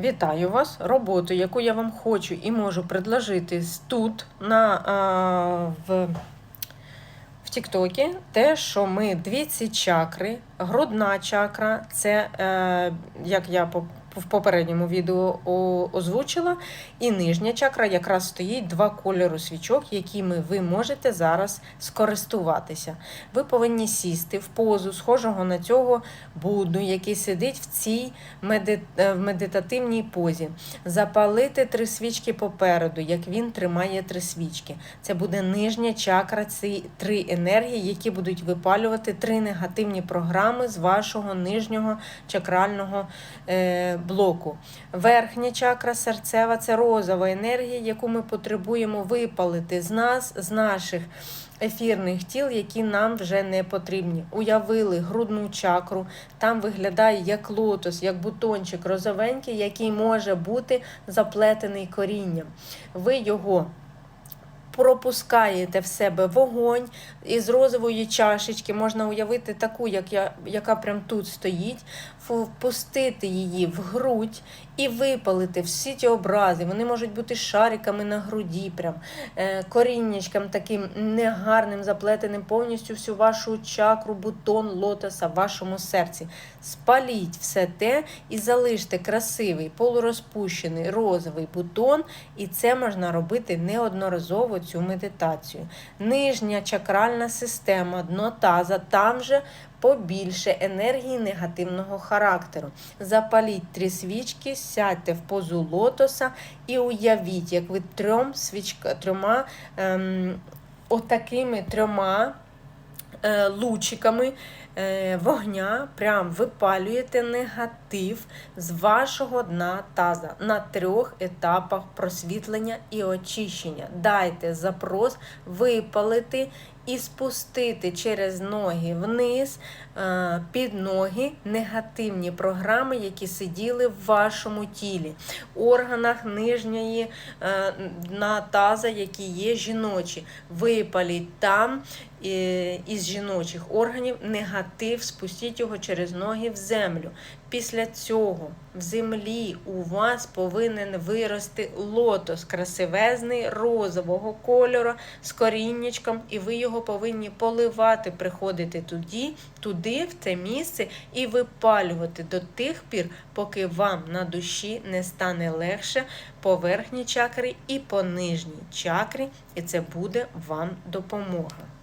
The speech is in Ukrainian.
Вітаю вас! Роботу, яку я вам хочу і можу предложити тут на, а, в, в Тіктокі, те, що ми дві ці чакри, грудна чакра, це, е, як я в попередньому відео озвучила, і нижня чакра якраз стоїть два кольору свічок, якими ви можете зараз скористуватися. Ви повинні сісти в позу, схожого на цього Будду, який сидить в цій меди... е, медитативній позі. Запалити три свічки попереду, як він тримає три свічки. Це буде нижня чакра, ці три енергії, які будуть випалювати три негативні програми з вашого нижнього чакрального е, блоку. Верхня чакра серцева це розова енергія, яку ми потребуємо випалити з нас, з наших ефірних тіл, які нам вже не потрібні. Уявили грудну чакру, там виглядає як лотос, як бутончик розовенький, який може бути заплетений корінням. Ви його пропускаєте в себе вогонь із розової чашечки, можна уявити таку, як я, яка прям тут стоїть, впустити її в грудь і випалити всі ті образи. Вони можуть бути шариками на груді, прям е, коріннячком таким негарним, заплетеним повністю всю вашу чакру, бутон лотоса в вашому серці. Спаліть все те і залиште красивий, полурозпущений розовий бутон, і це можна робити неодноразово цю медитацію. Нижня чакральна система, дно таза, там же побільше енергії негативного характеру. Запаліть три свічки, сядьте в позу лотоса і уявіть, як ви трьом свічка, трьома ем, отакими трьома лучиками е, вогня прям випалюєте негатив з вашого дна таза на трьох етапах просвітлення і очищення. Дайте запрос випалити і спустити через ноги вниз е, під ноги негативні програми, які сиділи в вашому тілі, органах нижньої е, дна таза, які є жіночі. Випаліть там е, із жіночих органів негатив, спустіть його через ноги в землю. Після цього в землі у вас повинен вирости лотос красивезний розового кольору з коріннячком, і ви його повинні поливати, приходити туди, туди, в це місце, і випалювати до тих пір, поки вам на душі не стане легше по верхній чакрі і по нижній чакрі, і це буде вам допомога.